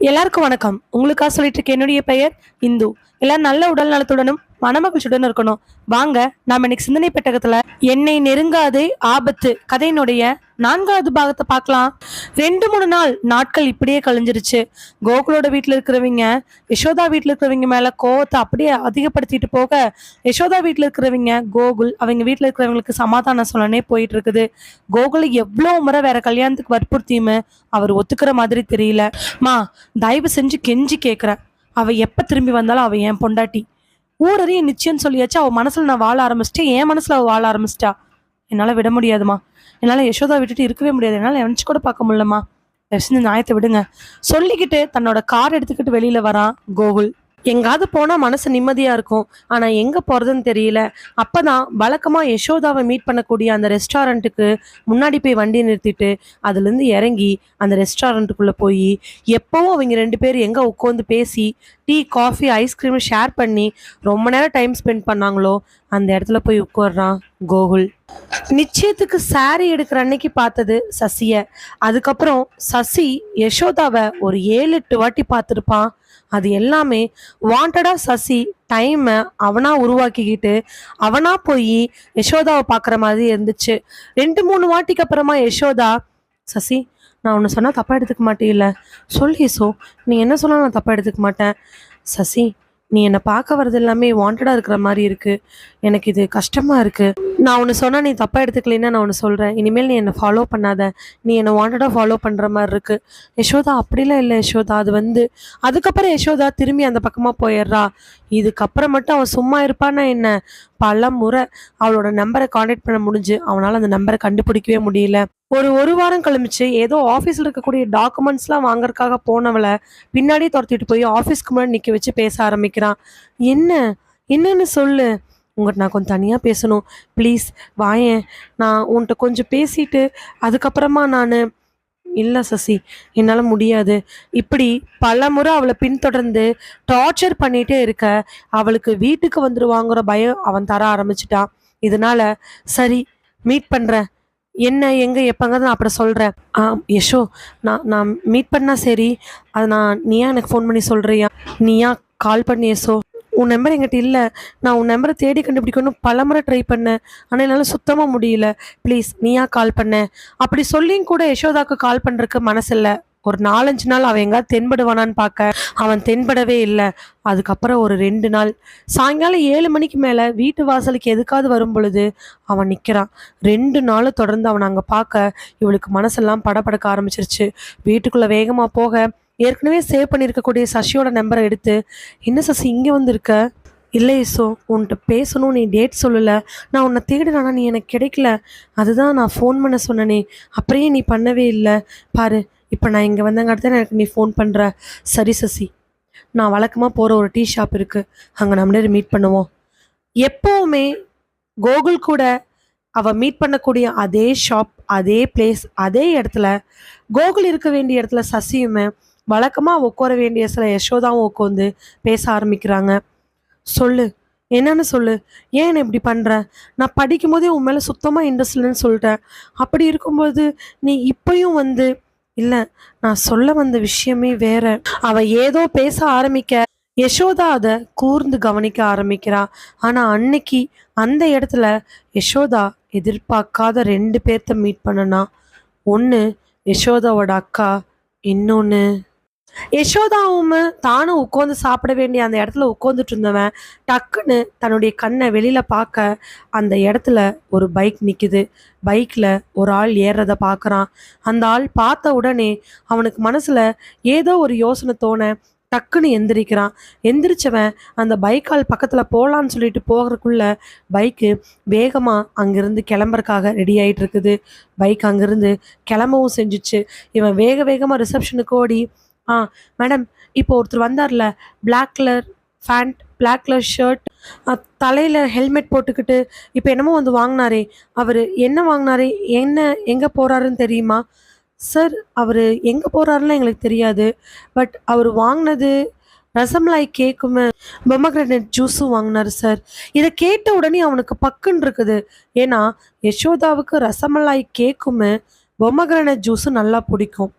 எல்லாருக்கும் வணக்கம். உங்களுக்காக சொல்லிட்டு இருக்க என்னுடைய பெயர் இந்து. எல்லாரும் நல்ல உடல் நலத்துடனும் மனமகிழ்ச்சியுடன் இருக்கணும். வாங்க நாம இன்னைக்கு சிந்தனை பெட்டகத்துல என்னை நெருங்காதே ஆபத்து கதையினுடைய நான்காவது பாகத்தை பார்க்கலாம். ரெண்டு மூணு நாள் நாட்கள் இப்படியே கழிஞ்சிருச்சு. கோகுலோட வீட்டில் இருக்கிறவங்க யசோதா வீட்டில் இருக்கிறவங்க மேலே கோவத்தை அப்படியே அதிகப்படுத்திட்டு போக யசோதா வீட்டில் இருக்கிறவங்க கோகுல் அவங்க வீட்டில் இருக்கிறவங்களுக்கு சமாதானம் சொல்லனே போயிட்டு இருக்குது கோகுல் எவ்வளோ முறை வேற கல்யாணத்துக்கு வற்புறுத்தியுமே அவர் ஒத்துக்கிற மாதிரி தெரியல. மா தயவு செஞ்சு கெஞ்சி கேட்குறேன் அவள் எப்போ திரும்பி வந்தாலும் அவள் என் பொண்டாட்டி. ஊரறிய நிச்சயம்னு சொல்லியாச்சு அவள் மனசில் நான் வாழ ஆரம்பிச்சிட்டேன். என் மனசில் அவள் வாழ ஆரம்பிச்சிட்டா. என்னால் விட முடியாதுமா. என்னால் யசோதா விட்டுட்டு இருக்கவே முடியாது. என்னால் நினச்சி கூட பார்க்க முடியலம்மா. தயவு செஞ்சு நியாயத்தை விடுங்க. சொல்லிக்கிட்டு தன்னோட கார் எடுத்துக்கிட்டு வெளியில் வரான் கோகுல். எங்காவது போனால் மனசு நிம்மதியாக இருக்கும். ஆனால் எங்கே போகிறதுன்னு தெரியல. அப்பதான் வழக்கமாக யசோதாவை மீட் பண்ணக்கூடிய அந்த ரெஸ்டாரண்ட்டுக்கு முன்னாடி போய் வண்டி நிறுத்திட்டு அதுலேருந்து இறங்கி அந்த ரெஸ்டாரண்ட்டுக்குள்ளே போய் எப்போவும் அவங்க ரெண்டு பேரும் எங்கே உட்காந்து பேசி டீ காஃபி ஐஸ்கிரீம் ஷேர் பண்ணி ரொம்ப நேரம் டைம் ஸ்பெண்ட் பண்ணாங்களோ அந்த இடத்துல போய் உட்கார்றான் கோகுல். நிச்சயத்துக்கு சாரி எடுக்கிற அன்னைக்கு பார்த்தது சசிய. அதுக்கப்புறம் சசி யசோதாவை ஒரு ஏழு எட்டு வாட்டி பார்த்துருப்பான். அது எல்லாமே வாண்டடாக சசி டைமை அவனாக உருவாக்கிக்கிட்டு அவனாக போய் யசோதாவை பார்க்குற மாதிரி இருந்துச்சு. ரெண்டு மூணு வாட்டிக்கு அப்புறமா யசோதா சசி நான் ஒன்று சொன்னால் தப்பாக எடுத்துக்க மாட்டேயில்ல சொல்லி சோ நீ என்ன சொன்னால் நான் தப்பாக எடுத்துக்க மாட்டேன். சசி நீ என்னை பார்க்க வர்றது எல்லாமே வாண்டடாக இருக்கிற மாதிரி இருக்குது எனக்கு இது கஷ்டமாக இருக்குது நான் ஒன்று சொன்னால் நீ தப்பாக எடுத்துக்கலைன்னா நான் ஒன்று சொல்கிறேன் இனிமேல் நீ என்னை ஃபாலோ பண்ணாத. நீ என்னை வாண்டடாக ஃபாலோ பண்ணுற மாதிரி இருக்குது யசோதா அப்படிலாம் இல்லை யசோதா. அது வந்து அதுக்கப்புறம் யசோதா திரும்பி அந்த பக்கமாக போயிடுறா. இதுக்கப்புறம் மட்டும் அவன் சும்மா இருப்பான்னா என்ன? பல முறை அவளோட நம்பரை காண்டாக்ட் பண்ண முடிஞ்சு அவனால் அந்த நம்பரை கண்டுபிடிக்கவே முடியல. ஒரு ஒரு வாரம் கழிச்சு ஏதோ ஆஃபீஸில் இருக்கக்கூடிய டாக்குமெண்ட்ஸ்லாம் வாங்குறதுக்காக போனவளை பின்னாடியே துரத்திட்டு போய் ஆஃபீஸ்க்கு முன்னாடி நிற்க வச்சு பேச ஆரம்பிக்கிறான். என்ன? என்னன்னு சொல்லு. உங்கள்கிட்ட நான் கொஞ்சம் தனியாக பேசணும். ப்ளீஸ் வாயேன். நான் உன்கிட்ட கொஞ்சம் பேசிட்டு அதுக்கப்புறமா நான் இல்லை சசி என்னால் முடியாது. இப்படி பல முறை அவளை பின்தொடர்ந்து டார்ச்சர் பண்ணிகிட்டே இருக்க அவளுக்கு வீட்டுக்கு வந்துடுவாங்கிற பயம் அவன் தர ஆரம்பிச்சிட்டான் இதனால சரி மீட் பண்ணுறேன் என்ன எங்கே எப்போங்க நான் அப்புறம் சொல்கிறேன் ஆ யஷோ நான் நான் மீட் பண்ணால் சரி. அது நான் நீயா எனக்கு ஃபோன் பண்ணி சொல்கிறியா நீயா கால் பண்ணி யசோ. உன் நம்பர் என்கிட்ட இல்லை. நான் உன் நம்பரை தேடி கண்டுபிடிக்கணும் பலமுறை ட்ரை பண்ணேன். ஆனால் என்னால் சுத்தமாக முடியல. ப்ளீஸ் நீயா கால் பண்ண. அப்படி சொல்லியும் கூட யசோதாக்கு கால் பண்ணுறக்கு மனசில்லை ஒரு நாலஞ்சு நாள் அவன் எங்கேயாவது தென்படுவானான்னு பார்க்க. அவன் தென்படவே இல்லை. அதுக்கப்புறம் ஒரு ரெண்டு நாள். சாயங்காலம் ஏழு மணிக்கு மேலே வீட்டு வாசலுக்கு எதுக்காவது வரும் பொழுது அவன் நிற்கிறான் ரெண்டு நாள் தொடர்ந்து அவனை அங்கே பார்க்க இவளுக்கு மனசெல்லாம் படப்படக்க ஆரம்பிச்சிருச்சு. வீட்டுக்குள்ளே வேகமாக போக ஏற்கனவே சேவ் பண்ணியிருக்கக்கூடிய சசியோட நம்பரை எடுத்து என்ன சசி இங்கே வந்திருக்க? இல்லை ஸோ உன்கிட்ட பேசணும் நீ டேட் சொல்லலை. நான் உன்னை தேடுனா நீ எனக்கு கிடைக்கல. அதுதான் நான் ஃபோன் பண்ண சொன்னனே. அப்படியே நீ பண்ணவே இல்லை. பாரு இப்போ நான் இங்கே வந்தங்காட்டி தான் எனக்கு நீ ஃபோன் பண்ணுற சரி சசி. நான் வழக்கமாக போகிற ஒரு டீ ஷாப் இருக்குது அங்கே நம்ம மீட் பண்ணுவோம். எப்போவுமே கோகுல் கூட அவள் மீட் பண்ணக்கூடிய அதே ஷாப் அதே பிளேஸ் அதே இடத்துல கோகுல் இருக்க வேண்டிய இடத்துல சசியுமே வழக்கமாக உட்கார வேண்டிய சில யசோதாவும் உட்காந்து பேச ஆரம்பிக்கிறாங்க. சொல்லு. என்னன்னு சொல்லு. ஏன் இப்படி பண்ணுற நான் படிக்கும் போதே உன் மேலே சுத்தமாக இன்ட்ரெஸ்ட் இல்லைன்னு சொல்லிட்டேன். அப்படி இருக்கும்போது நீ இப்பயும் வந்து இல்லை நான் சொல்ல வந்த விஷயமே வேற. அவள் ஏதோ பேச ஆரம்பிக்க யசோதா அதை கூர்ந்து கவனிக்க ஆரம்பிக்கிறா. ஆனால் அன்னைக்கு அந்த இடத்துல யசோதா எதிர்பார்க்காத ரெண்டு பேர்த்த மீட் பண்ணனா. ஒன்று யசோதாவோட அக்கா இன்னொன்று யசோதாவும் தானும் உட்காந்து சாப்பிட வேண்டிய அந்த இடத்துல உட்காந்துட்டு இருந்தவன் டக்குன்னு தன்னுடைய கண்ணை வெளியில் பார்க்க அந்த இடத்துல ஒரு பைக் நிற்கிது பைக்கில் ஒரு ஆள் ஏறுறத பார்க்குறான். அந்த ஆள் பார்த்த உடனே அவனுக்கு மனசில் ஏதோ ஒரு யோசனை தோண டக்குன்னு எந்திரிக்கிறான். எந்திரிச்சவன் அந்த பைக்கால் பக்கத்தில் போகலான்னு சொல்லிட்டு போகிறதுக்குள்ள பைக்கு வேகமாக அங்கேருந்து கிளம்புறக்காக ரெடி ஆகிட்டு இருக்குது. பைக் அங்கேருந்து கிளம்பவும் செஞ்சுச்சு. இவன் வேக வேகமாக ரிசப்ஷனுக்கு ஓடி ஆ மேடம் இப்போ ஒருத்தர் வந்தார்ல black colour pant black colour shirt தலையில் ஹெல்மெட் போட்டுக்கிட்டு இப்போ என்னமோ வந்து வாங்கினாரே அவர் என்ன வாங்கினாரே என்ன எங்கே போகிறாருன்னு தெரியுமா? சார் அவர் எங்கே போகிறாருன்னு எங்களுக்கு தெரியாது பட் அவர் வாங்கினது ரசமலாய் கேக்குமே பொமக்ரனட் ஜூஸும் வாங்கினாரு சார் இதை கேட்ட உடனே அவனுக்கு பக்குன்னு இருக்குது. ஏன்னா யசோதாவுக்கு ரசமலாய் கேக்குமே பொமக்ரனட் ஜூஸும் நல்லா பிடிக்கும்.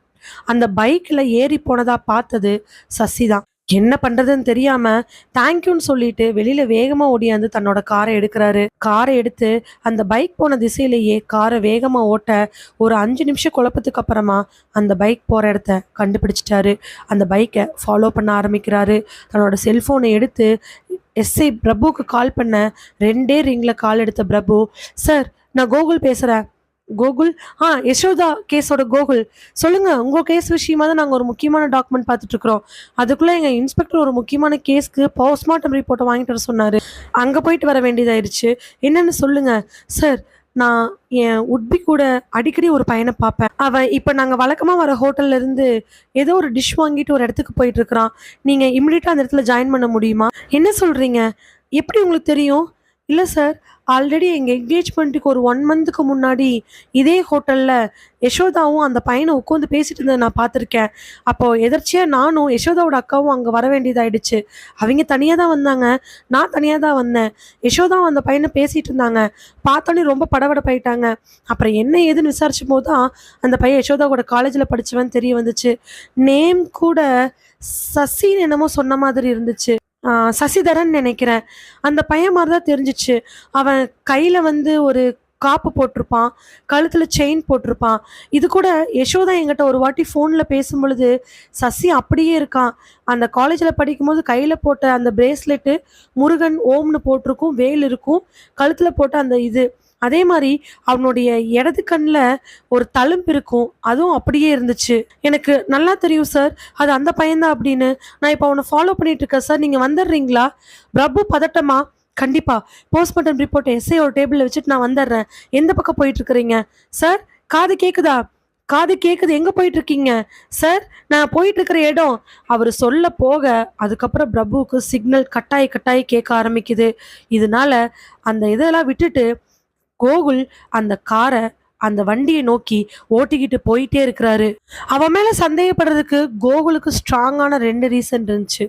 அந்த பைக்கில் ஏறி போனதா பார்த்தது சசி தான். என்ன பண்றதுன்னு தெரியாம தேங்க்யூன்னு சொல்லிட்டு வெளியில வேகமா ஓடியாந்து தன்னோட காரை எடுக்கிறாரு. காரை எடுத்து அந்த பைக் போன திசையிலேயே காரை வேகமா ஓட்ட ஒரு அஞ்சு நிமிஷம் குழப்பத்துக்கு அப்புறமா அந்த பைக் போற இடத்த கண்டுபிடிச்சிட்டாரு. அந்த பைக்கை ஃபாலோ பண்ண ஆரம்பிக்கிறாரு. தன்னோட செல்போனை எடுத்து எஸ்ஐ பிரபுவுக்கு கால் பண்ண ரெண்டே ரிங்கில் கால் எடுத்த பிரபு சார் நான் கோகுல் பேசுகிறேன் கோகுல். ஆ யசோதா கேஸோட கோகுல். சொல்லுங்க உங்க கேஸ் விஷயமா தான் நாங்கள் ஒரு முக்கியமான டாக்குமெண்ட் பார்த்துட்டு இருக்கிறோம் அதுக்குள்ள எங்க இன்ஸ்பெக்டர் ஒரு முக்கியமான கேஸ்க்கு போஸ்ட்மார்ட்டம் ரிப்போர்ட்டை வாங்கிட்டு வர சொன்னாரு. அங்க போயிட்டு வர வேண்டியதாயிருச்சு. என்னன்னு சொல்லுங்க. சார் நான் என் உட்பி கூட அடிக்கடி ஒரு பையனை பார்ப்பேன். அவன் இப்போ நாங்கள் வழக்கமாக வர ஹோட்டல்லேருந்து ஏதோ ஒரு டிஷ் வாங்கிட்டு ஒரு இடத்துக்கு போயிட்டு இருக்கிறான். நீங்கள் இம்மிடியட்டாக அந்த இடத்துல ஜாயின் பண்ண முடியுமா? என்ன சொல்கிறீங்க எப்படி உங்களுக்கு தெரியும்? இல்லை சார் ஆல்ரெடி எங்கள் என்கேஜ்மெண்ட்டுக்கு ஒரு ஒன் மந்த்துக்கு முன்னாடி இதே ஹோட்டலில் யசோதாவும் அந்த பையனை உட்காந்து பேசிட்டு இருந்ததை நான் பார்த்துருக்கேன். அப்போது எதர்ச்சியாக நானும் யசோதாவோட அக்காவும் அங்கே வர வேண்டியதாயிடுச்சு. அவங்க தனியாக தான் வந்தாங்க. நான் தனியாக தான் வந்தேன். யசோதாவும் அந்த பையனை பேசிகிட்டு இருந்தாங்க. பார்த்தோன்னே ரொம்ப படபடப்பாயிட்டாங்க. அப்புறம் என்ன ஏதுன்னு விசாரிச்சும் போது தான் அந்த பையன் யசோதாவோட காலேஜில் படிச்சவன் தெரிய வந்துச்சு. நேம் கூட சசின்னு என்னமோ சொன்ன மாதிரி இருந்துச்சு. சசிதரன் நினைக்கிறேன். அந்த பையன் மாதிரி தான் தெரிஞ்சிச்சு. அவன் கையில் வந்து ஒரு காப்பு போட்டிருப்பான் கழுத்தில் செயின் போட்டிருப்பான். இது கூட யசோதா என்கிட்ட ஒரு வாட்டி ஃபோனில் பேசும் பொழுது சசி அப்படியே இருக்கான். அந்த காலேஜில் படிக்கும்போது கையில் போட்ட அந்த பிரேஸ்லெட்டு முருகன் ஓம்னு போட்டிருக்கும் வேல் இருக்கும் கழுத்தில் போட்ட அந்த இது அதே மாதிரி அவனுடைய இடது கண்ணில் ஒரு தழும்பு இருக்கும். அதுவும் அப்படியே இருந்துச்சு. எனக்கு நல்லா தெரியும் சார் அது அந்த பையன்தான் அப்படின்னு. நான் இப்போ அவனை ஃபாலோ பண்ணிட்டு இருக்கேன் சார் நீங்கள் வந்துடுறீங்களா? பிரபு பதட்டமா கண்டிப்பாக போஸ்ட்மார்ட்டம் ரிப்போர்ட் எஸ்ஐ ஒரு டேபிளில் வச்சுட்டு நான் வந்துடுறேன். எந்த பக்கம் போயிட்டு இருக்கிறீங்க? சார் காது கேட்குதா காது கேட்குது எங்கே போயிட்டுருக்கீங்க சார் நான் போயிட்டுருக்கிற இடம். அவர் சொல்ல போக அதுக்கப்புறம் பிரபுவுக்கு சிக்னல் கட்டாயி கட்டாயி கேட்க ஆரம்பிக்குது. இதனால அந்த இதெல்லாம் விட்டுட்டு கோகுல் அந்த காரை அந்த வண்டியை நோக்கி ஓட்டிக்கிட்டு போயிட்டே இருக்கிறாரு. அவன் மேலே சந்தேகப்படுறதுக்கு கோகுலுக்கு ஸ்ட்ராங்கான ரெண்டு ரீசன் இருந்துச்சு.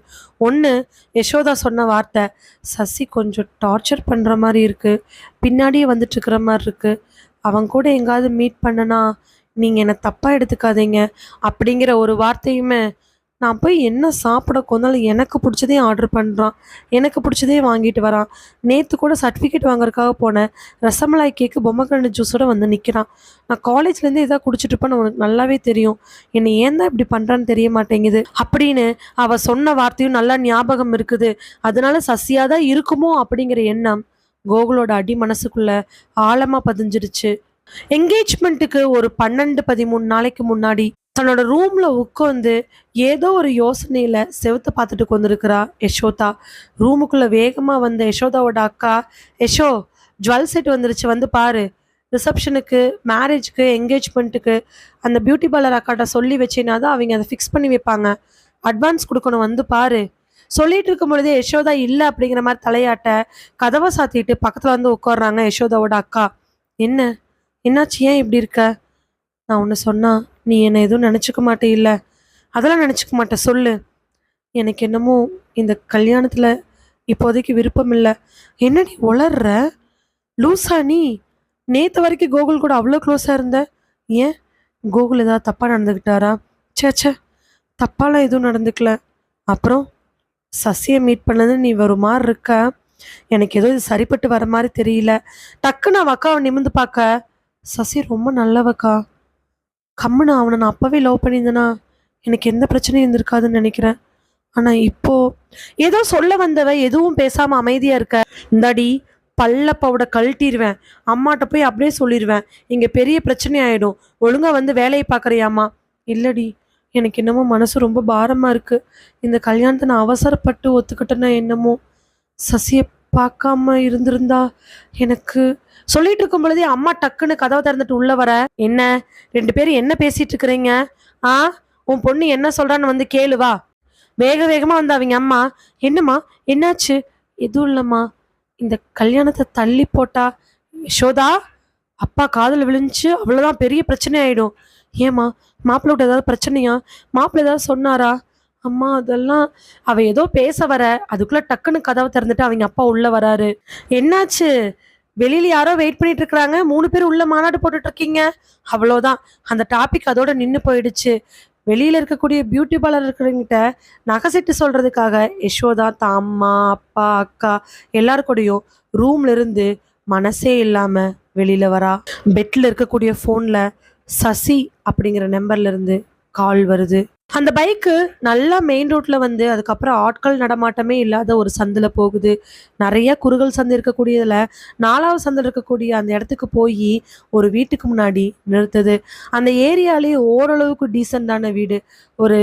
ஒன்று யசோதா சொன்ன வார்த்தை சசி கொஞ்சம் டார்ச்சர் பண்ணுற மாதிரி இருக்குது பின்னாடியே வந்துட்டுருக்கிற மாதிரி இருக்குது அவன் கூட எங்காவது மீட் பண்ணனா நீங்கள் என்னை தப்பாக எடுத்துக்காதீங்க. அப்படிங்கிற ஒரு வார்த்தையுமே நான் போய் என்ன சாப்பிட கொந்தாலும் எனக்கு பிடிச்சதே ஆர்டர் பண்ணுறான் எனக்கு பிடிச்சதே வாங்கிட்டு வரான். நேற்று கூட சர்டிஃபிகேட் வாங்குறதுக்காக போனேன். ரசமலாய் கேக்கு பொம்மைக்கண்ணு ஜூஸோட வந்து நிற்கிறான் நான் காலேஜ்லேருந்து எதாவது குடிச்சிட்டு இருப்பேன்னு உனக்கு நல்லாவே தெரியும். என்னை ஏன் தான் இப்படி பண்ணுறான்னு தெரிய மாட்டேங்குது. அப்படின்னு அவள் சொன்ன வார்த்தையும் நல்லா ஞாபகம் இருக்குது. அதனால சசியாக தான் இருக்குமோ அப்படிங்கிற எண்ணம் கோகுலோட அடி மனசுக்குள்ள ஆழமாக பதிஞ்சிருச்சு. என்கேஜ்மெண்ட்டுக்கு ஒரு பன்னெண்டு பதிமூணு நாளைக்கு முன்னாடி தன்னோட ரூம்ல உட்காந்து ஏதோ ஒரு யோசனையில செவுத்த பார்த்துட்டு கொண்டிருக்கிறா யசோதா. ரூமுக்குள்ள வேகமா வந்த யசோதாவோட அக்கா யசோ ஜுவல் செட் வந்துருச்சு வந்து பாரு. ரிசப்ஷனுக்கு மேரேஜ்க்கு என்கேஜ்மெண்ட்டுக்கு அந்த பியூட்டி பார்லர் அக்காட்ட சொல்லி வச்சேன்னா தான் அவங்க அதை ஃபிக்ஸ் பண்ணி வைப்பாங்க. அட்வான்ஸ் கொடுக்கணும் வந்து பாரு. சொல்லிட்டு இருக்கும் பொழுதே யசோதா இல்லை அப்படிங்கிற மாதிரி தலையாட்ட கதவை சாத்திட்டு பக்கத்துல வந்து உட்காடுறாங்க யசோதாவோட அக்கா. என்ன? என்னாச்சு? ஏன் இப்படி இருக்க? நான் ஒன்று சொன்னா நீ என்னை எதுவும் நினச்சிக்க மாட்டே இல்லை அதெல்லாம் நினச்சிக்க மாட்டேன். சொல்லு. எனக்கு என்னமோ இந்த கல்யாணத்தில் இப்போதைக்கு விருப்பம் இல்லை என்ன நீ உளர்ற? லூசா நீ. நேற்று வரைக்கும் கோகுல் கூட அவ்வளோ க்ளோஸாக இருந்த. ஏன்? கோகுல் ஏதாவது தப்பாக நடந்துக்கிட்டாரா சேச்சே ச்சே. தப்பாலாம் எதுவும் நடந்துக்கல. அப்புறம் சசியை மீட் பண்ணது நீ ஒரு மாதிரி இருக்க. எனக்கு ஏதோ இது சரிப்பட்டு வர மாதிரி தெரியல. டக்குன்னு அவ அக்காவை நிமிந்து பார்க்க. சசி ரொம்ப நல்லவக்கா. கம்முன்னு அவனை நான் அப்போவே லவ் பண்ணியிருந்தேனா எனக்கு எந்த பிரச்சனையும் இருந்திருக்காதுன்னு நினைக்கிறேன். ஆனால் இப்போ ஏதோ சொல்ல வந்தவ எதுவும் பேசாமல் அமைதியாக இருக்க. இந்தாடி பல்லப்பாவோட கழட்டிடுவேன் அம்மாட்ட போய் அப்படியே சொல்லிடுவேன் இங்கே பெரிய பிரச்சனை ஆகிடும் ஒழுங்கா வந்து வேலையை பார்க்குறியாம்மா? இல்லடி எனக்கு என்னமோ மனசு ரொம்ப பாரமாக இருக்குது இந்த கல்யாணத்தை நான் அவசரப்பட்டு ஒத்துக்கிட்டேன்னா என்னமோ? சசியை பார்க்காம இருந்திருந்தா எனக்கு. சொல்லிட்டு இருக்கும் பொழுதே அம்மா டக்குன்னு கதவை திறந்துட்டு உள்ள வர. என்ன? ரெண்டு பேரும் என்ன பேசிட்டு இருக்கிறீங்க? ஆ? உன் பொண்ணு என்ன சொல்றான்னு வந்து கேளுவா வேக வேகமா வந்து அவங்க அம்மா. என்னம்மா? என்னாச்சு? எதுவும் இல்லைம்மா. இந்த கல்யாணத்தை தள்ளி போட்டா. யசோதா அப்பா காதில் விழுந்துச்சு. அவ்வளோதான் பெரிய பிரச்சனை ஆயிடும். ஏம்மா? மாப்பிள்ளை விட்டு ஏதாவது பிரச்சனையா? மாப்பிள்ளை ஏதாவது சொன்னாரா? அம்மா அதெல்லாம் அவ ஏதோ பேச வர அதுக்குள்ள டக்குன்னு கதவை திறந்துட்டு அவங்க அப்பா உள்ள வராரு. என்னாச்சு? வெளியில யாரோ வெயிட் பண்ணிட்டு இருக்கிறாங்க. மூணு பேர் உள்ள மாநாடு போட்டுட்டு இருக்கீங்க. அவ்வளோதான். அந்த டாபிக் அதோட நின்று போயிடுச்சு. வெளியில இருக்கக்கூடிய பியூட்டி பார்லர் இருக்கிறவங்கிட்ட நகை செட்டு சொல்றதுக்காக யசோதா தான் அம்மா அப்பா அக்கா எல்லார் கூடயும் ரூம்ல இருந்து மனசே இல்லாம வெளியில வரா. பெட்ல இருக்கக்கூடிய ஃபோன்ல சசி அப்படிங்கிற நம்பர்ல இருந்து கால் வருது. அந்த பைக்கு நல்லா மெயின் ரோட்ல வந்து அதுக்கப்புறம் ஆட்கள் நடமாட்டமே இல்லாத ஒரு சந்தில் போகுது. நிறைய குறுகல் சந்து இருக்கக்கூடியதில் நாலாவது சந்தில் இருக்கக்கூடிய அந்த இடத்துக்கு போய் ஒரு வீட்டுக்கு முன்னாடி நிறுத்துது. அந்த ஏரியாலே ஓரளவுக்கு டீசெண்டான வீடு ஒரு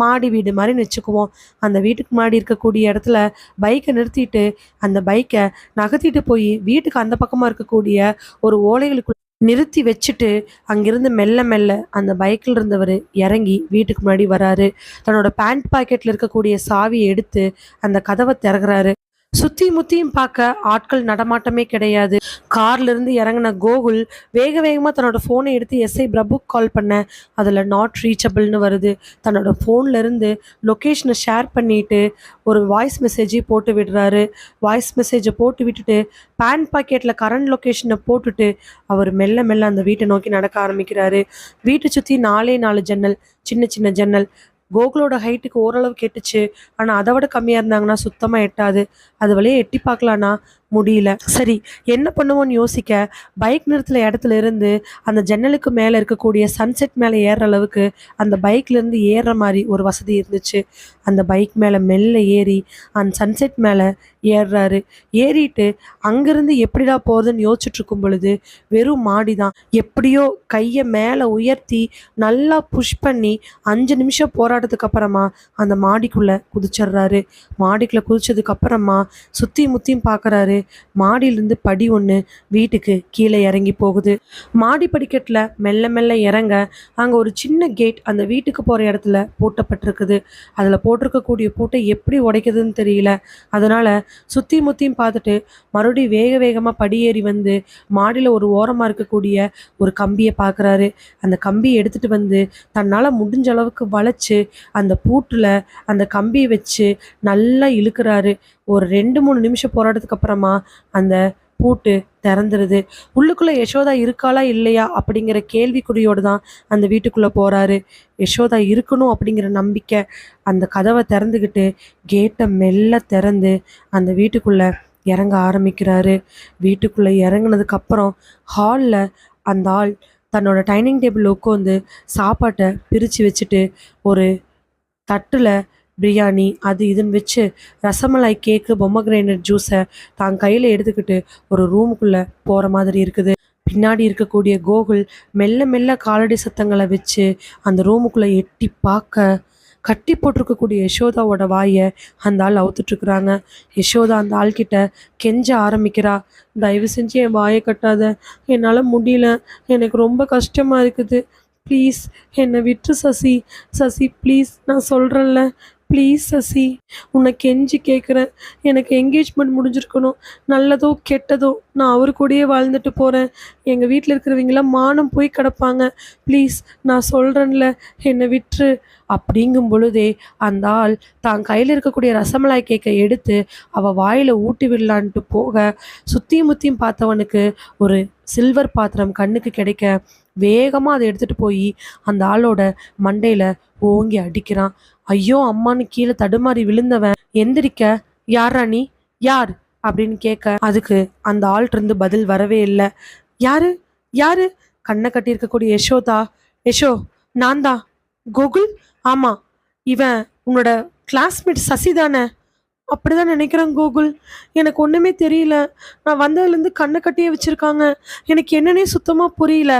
மாடி வீடு மாதிரி வச்சுக்குவோம். அந்த வீட்டுக்கு முன்னாடி இருக்கக்கூடிய இடத்துல பைக்கை நிறுத்திட்டு அந்த பைக்கை நகர்த்திட்டு போய் வீட்டுக்கு அந்த பக்கமாக இருக்கக்கூடிய ஒரு ஓலைகளுக்கு நிறுத்தி வச்சுட்டு அங்கிருந்து மெல்ல மெல்ல அந்த பைக்கில் இருந்தவர் இறங்கி வீட்டுக்கு முன்னாடி வராரு. தன்னோட பேண்ட் பாக்கெட்டில் இருக்கக்கூடிய சாவியை எடுத்து அந்த கதவை திறகுறாரு சுத்தி முத்தியும் பார்க்க ஆட்கள் நடமாட்டமே கிடையாது. கார்ல இருந்து இறங்கின கோகுல் வேக வேகமாக தன்னோட ஃபோனை எடுத்து எஸ்ஐ பிரபுக்கு கால் பண்ண. அதில் நாட் ரீச்சபிள்னு வருது. தன்னோட ஃபோன்ல இருந்து லொக்கேஷனை ஷேர் பண்ணிட்டு ஒரு வாய்ஸ் மெசேஜை போட்டு விடுறாரு. வாய்ஸ் மெசேஜை போட்டு விட்டுட்டு பேன் பாக்கெட்டில் கரண்ட் லொக்கேஷனை போட்டுட்டு அவர் மெல்ல மெல்ல அந்த வீட்டை நோக்கி நடக்க ஆரம்பிக்கிறாரு. வீட்டை சுற்றி நாலே நாலு ஜன்னல் சின்ன சின்ன ஜன்னல். கோகுலோட ஹைட்டுக்கு ஓரளவு கெட்டுச்சு. ஆனால் அதை விட கம்மியாக இருந்தாங்கன்னா சுத்தமாக எட்டாது. அது வழியே எட்டி பார்க்கலான்னா முடியல. சரி என்ன பண்ணுவோன்னு யோசிக்க பைக் நிறுத்தின இடத்துல இருந்து அந்த ஜன்னலுக்கு மேலே இருக்கக்கூடிய சன்செட் மேலே ஏறுற அளவுக்கு அந்த பைக்லேருந்து ஏறுற மாதிரி ஒரு வசதி இருந்துச்சு. அந்த பைக் மேலே மெல்ல ஏறி அந்த சன்செட் மேலே ஏறுறாரு ஏறிட்டு அங்கேருந்து எப்படிடா போகிறதுன்னு யோசிச்சுட்ருக்கும் பொழுது வெறும் மாடி தான் எப்படியோ கையை மேலே உயர்த்தி நல்லா புஷ் பண்ணி அஞ்சு நிமிஷம் போராட்டத்துக்கு அப்புறமா அந்த மாடிக்குள்ளே குதிச்சிடுறாரு மாடிக்குள்ளே குதிச்சதுக்கு அப்புறமா சுற்றி முத்தியும் பார்க்குறாரு மாடியிலேருந்து படி ஒன்று வீட்டுக்கு கீழே இறங்கி போகுது. மாடி படிக்கட்டில் மெல்ல மெல்ல இறங்க அங்கே ஒரு சின்ன கேட் அந்த வீட்டுக்கு போகிற இடத்துல பூட்டப்பட்டிருக்குது. அதில் போட்டிருக்கக்கூடிய பூட்டை எப்படி உடைக்குதுன்னு தெரியல. அதனால் சுற்றி முத்தியும் பார்த்துட்டு மறுபடியும் வேக வேகமாக படியேறி வந்து மாடியில் ஒரு ஓரமாக இருக்கக்கூடிய ஒரு கம்பியை பார்க்குறாரு. அந்த கம்பியை எடுத்துகிட்டு வந்து தன்னால் முடிஞ்ச அளவுக்கு வளைச்சு அந்த பூட்டில் அந்த கம்பியை வச்சு நல்லா இழுக்கிறாரு. ஒரு ரெண்டு மூணு நிமிஷம் போராட்டத்துக்கு அப்புறமா அந்த பூட்டு திறந்துருது. உள்ளுக்குள்ளே யசோதா இருக்காளா இல்லையா அப்படிங்கிற கேள்விக்குறியோடு தான் அந்த வீட்டுக்குள்ளே போகிறாரு யசோதா இருக்கணும் அப்படிங்கிற நம்பிக்கை அந்த கதவை திறந்துக்கிட்டு கேட்டை மெல்ல திறந்து அந்த வீட்டுக்குள்ளே இறங்க ஆரம்பிக்கிறாரு. வீட்டுக்குள்ளே இறங்கினதுக்கப்புறம் ஹாலில் அந்த ஆள் தன்னோட டைனிங் டேபிள் உட்காந்து சாப்பாட்டை பிரித்து வச்சுட்டு ஒரு தட்டில் பிரியாணி அது இதுன்னு வச்சு ரசமலாய் கேக்கு பொம்மக்ரேனட் ஜூஸை தான் கையில் எடுத்துக்கிட்டு ஒரு ரூமுக்குள்ளே போகிற மாதிரி இருக்குது. பின்னாடி இருக்கக்கூடிய கோகுல் மெல்ல மெல்ல காலடி சத்தங்களை வச்சு அந்த ரூமுக்குள்ளே எட்டி பார்க்க கட்டி போட்டிருக்கக்கூடிய யசோதாவோட வாயை அந்த ஆள் அவுத்துட்ருக்குறாங்க யசோதா அந்த ஆள்கிட்ட கெஞ்ச ஆரம்பிக்கிறா. தயவு செஞ்சு என் வாயை கட்டாத. என்னால் முடியல. எனக்கு ரொம்ப கஷ்டமாக இருக்குது. ப்ளீஸ் என்னை விட்டு சசி. சசி ப்ளீஸ் நான் சொல்கிறேன்ல ப்ளீஸ் சசி உன்னை கெஞ்சி கேட்குறேன் எனக்கு என்கேஜ்மெண்ட் முடிஞ்சிருக்கணும். நல்லதோ கெட்டதோ நான் அவர் கூடயே வாழ்ந்துட்டு போகிறேன் எங்கள் வீட்டில் இருக்கிறவங்களாம் மானம் போய் கிடப்பாங்க. ப்ளீஸ் நான் சொல்கிறேன்ல என்னை விட்டுரு. அப்படிங்கும் பொழுதே அந்த ஆள் தான் கையில் இருக்கக்கூடிய ரசமலாய் கேக்கை எடுத்து அவள் வாயில் ஊட்டி விடலான்ட்டு போக சுற்றியும் முத்தியும் பார்த்தவனுக்கு ஒரு சில்வர் பாத்திரம் கண்ணுக்கு கிடைக்க வேகமாக அதை எடுத்துகிட்டு போய் அந்த ஆளோட மண்டையில் ஓங்கி அடிக்கிறான். ஐயோ அம்மான்னு கீழே தடுமாறி விழுந்தவன். எந்திரிக்க. யாரா நீ? யார்? அப்படின்னு கேட்க அதுக்கு அந்த ஆள்கிட்ட இருந்து பதில் வரவே இல்லை. யாரு? யாரு? கண்ணை கட்டி இருக்கக்கூடிய யசோதா. யசோ நான் தான் கோகுல்? ஆமாம் இவன் உன்னோட கிளாஸ்மேட் சசி தானே? அப்படிதான் நினைக்கிறேன் கோகுல். எனக்கு ஒன்றுமே தெரியல. நான் வந்ததுலேருந்து கண்ணை கட்டியே வச்சுருக்காங்க. எனக்கு என்னன்னே சுத்தமாக புரியல.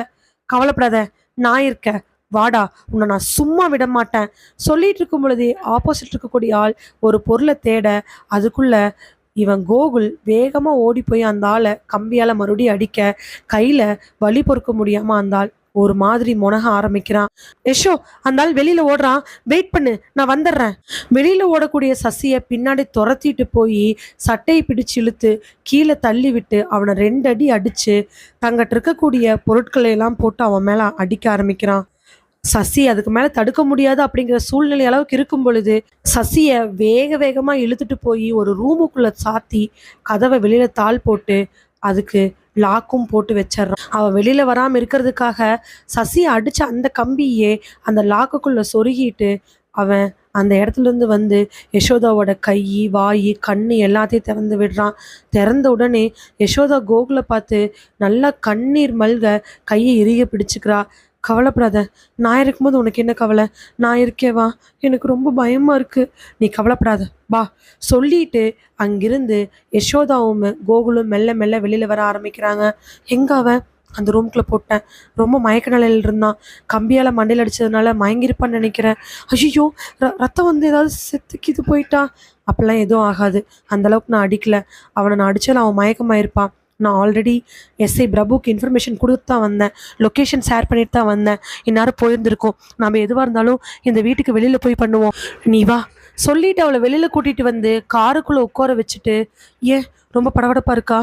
கவலைப்படாத. நான் இருக்கேன். வாடா உன்னை நான் சும்மா விட மாட்டேன் சொல்லிட்டு இருக்கும் பொழுதே ஆப்போசிட் இருக்கக்கூடிய ஆள் ஒரு பொருளை தேட அதுக்குள்ள இவன் கோகுல் வேகமா ஓடி போய் அந்த ஆளை கம்பியால மறுபடியும் அடிக்க கையில வலி பொறுக்க முடியாம அந்த ஆள் ஒரு மாதிரி முனக ஆரம்பிக்கிறான். யஷோ அந்த ஆள் வெளியில ஓடுறான். வெயிட் பண்ணு நான் வந்துடுறேன். வெளியில ஓடக்கூடிய சசியை பின்னாடி துரத்திட்டு போய் சட்டையை பிடிச்சு இழுத்து கீழே தள்ளி விட்டு அவனை ரெண்டு அடி அடிச்சு தங்கிட்ட இருக்கக்கூடிய பொருட்களை எல்லாம் போட்டு அவன் மேல அடிக்க ஆரம்பிக்கிறான். சசி அதுக்கு மேலே தடுக்க முடியாது அப்படிங்கிற சூழ்நிலை அளவுக்கு இருக்கும் பொழுது சசியை வேக வேகமாக இழுத்துட்டு போய் ஒரு ரூமுக்குள்ளே சாத்தி கதவை வெளியில் தாள் போட்டு அதுக்கு லாக்கும் போட்டு வச்சிடுறான். அவள் வெளியில் வராமல் இருக்கிறதுக்காக சசி அடித்த அந்த கம்பியே அந்த லாக்குக்குள்ளே சொருகிட்டு அவன் அந்த இடத்துல இருந்து வந்து யசோதாவோட கை வாய் கண் எல்லாத்தையும் திறந்து விடுறான். திறந்த உடனே யசோதா கோகுலை பார்த்து நல்லா கண்ணீர் மல்க கையை இறுக பிடிச்சிக்கிறா. கவலைப்படாத. நான் இருக்கும்போது உனக்கு என்ன கவலை? நான் இருக்கேவா எனக்கு ரொம்ப பயமாக இருக்குது நீ கவலைப்படாத. வா. சொல்லிட்டு அங்கிருந்து யசோதாவும் கோகுலும் மெல்ல மெல்ல வெளியில் வர ஆரம்பிக்கிறாங்க. எங்க அவன்? அந்த ரூம்குள்ளே போட்டேன். ரொம்ப மயக்க நிலையில் இருந்தான். கம்பியால் மண்டையில் அடிச்சதுனால மயங்கிருப்பான்னு நினைக்கிறேன். ஐயோ ரத்தம் வந்து ஏதாவது செத்துக்கிது போயிட்டா? அப்பெல்லாம் எதுவும் ஆகாது. அந்தளவுக்கு நான் அடிக்கலை. அவனை நான் அடித்தாலும் அவன் மயக்கமாயிருப்பான். நான் ஆல்ரெடி எஸ்ஐ பிரபுக்கு இன்ஃபர்மேஷன் கொடுத்து தான் வந்தேன். லொக்கேஷன் ஷேர் பண்ணிட்டு தான் வந்தேன். இந்நேரம் போயிருந்திருக்கோம். நம்ம எதுவாக இருந்தாலும் இந்த வீட்டுக்கு வெளியில் போய் பண்ணுவோம். நீ வா. சொல்லிட்டு அவளை வெளியில் கூட்டிகிட்டு வந்து காருக்குள்ளே உட்கார வச்சுட்டு ஏன்? ரொம்ப படபடப்பாக இருக்கா?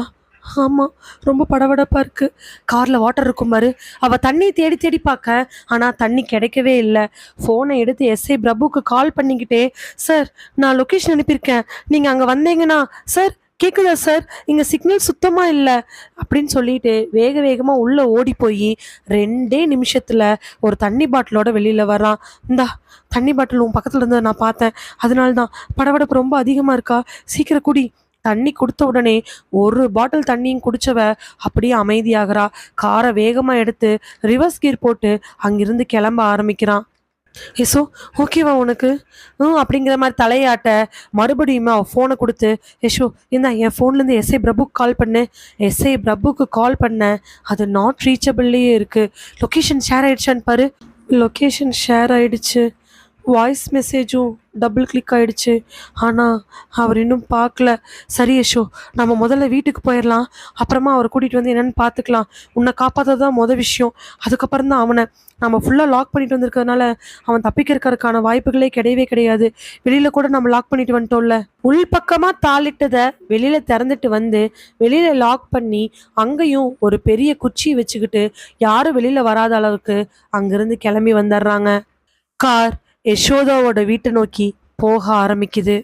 ஆமாம் ரொம்ப படபடப்பாக இருக்குது காரில் வாட்டர் இருக்கும் பாரு. அவள் தண்ணி தேடி தேடி பார்க்க. ஆனால் தண்ணி கிடைக்கவே இல்லை. ஃபோனை எடுத்து எஸ்ஐ பிரபுக்கு கால் பண்ணிக்கிட்டே சார் நான் லொக்கேஷன் அனுப்பியிருக்கேன். நீங்கள் அங்கே வந்தீங்கன்னா சார் கேட்குதா சார் இங்கே சிக்னல் சுத்தமாக இல்லை. அப்படின்னு சொல்லிட்டு வேக வேகமாக உள்ளே ஓடி போய் ரெண்டே நிமிஷத்தில் ஒரு தண்ணி பாட்டிலோட வெளியில் வரான் இந்தா தண்ணி பாட்டில் உன் பக்கத்தில் இருந்ததை நான் பார்த்தேன். அதனால தான் படபடப்பு ரொம்ப அதிகமாக இருக்கா? சீக்கிரம் குடி. தண்ணி கொடுத்த உடனே ஒரு பாட்டில் தண்ணியும் குடிச்சவ அப்படியே அமைதியாகிறா. காரை வேகமாக எடுத்து ரிவர்ஸ் கீர் போட்டு அங்கிருந்து கிளம்ப ஆரம்பிக்கிறான். ஏசோ ஓகேவா உனக்கு? ம் அப்படிங்கிற மாதிரி தலையாட்ட மறுபடியுமே அவள் ஃபோனை கொடுத்து யஷோ இந்த என் ஃபோன்லேருந்து எஸ்ஐ பிரபுக்கு கால் பண்ணு. எஸ்ஐ பிரபுக்கு கால் பண்ணேன் அது நாட் ரீச்சபிள்லேயே இருக்குது லொக்கேஷன் ஷேர் ஆகிடுச்சான்னு பாரு. லொக்கேஷன் ஷேர் ஆகிடுச்சு வாய்ஸ் மெசேஜும் டபுள் கிளிக் ஆகிடுச்சு ஆனால் அவர் இன்னும் பார்க்கல. சரி யஷோ நம்ம முதல்ல வீட்டுக்கு போயிடலாம் அப்புறமா அவரை கூட்டிகிட்டு வந்து என்னென்னு பார்த்துக்கலாம். உன்னை காப்பாற்றது தான் மொதல் விஷயம். அதுக்கப்புறம் தான் அவனை நம்ம ஃபுல்லாக லாக் பண்ணிட்டு வந்திருக்கிறதுனால அவன் தப்பிக்கிறதுக்கான வாய்ப்புகளே கிடையவே கிடையாது. வெளியில் கூட நம்ம லாக் பண்ணிட்டு வந்துட்டோம்ல. உள்பக்கமாக தாளிட்டதை வெளியில் திறந்துட்டு வந்து வெளியில் லாக் பண்ணி அங்கேயும் ஒரு பெரிய குச்சி வச்சுக்கிட்டு யாரும் வெளியில் வராத அளவுக்கு அங்கேருந்து கிளம்பி வந்துடுறாங்க கார் யசோதாவோட வீட்டை நோக்கி போக ஆரம்பிக்குது.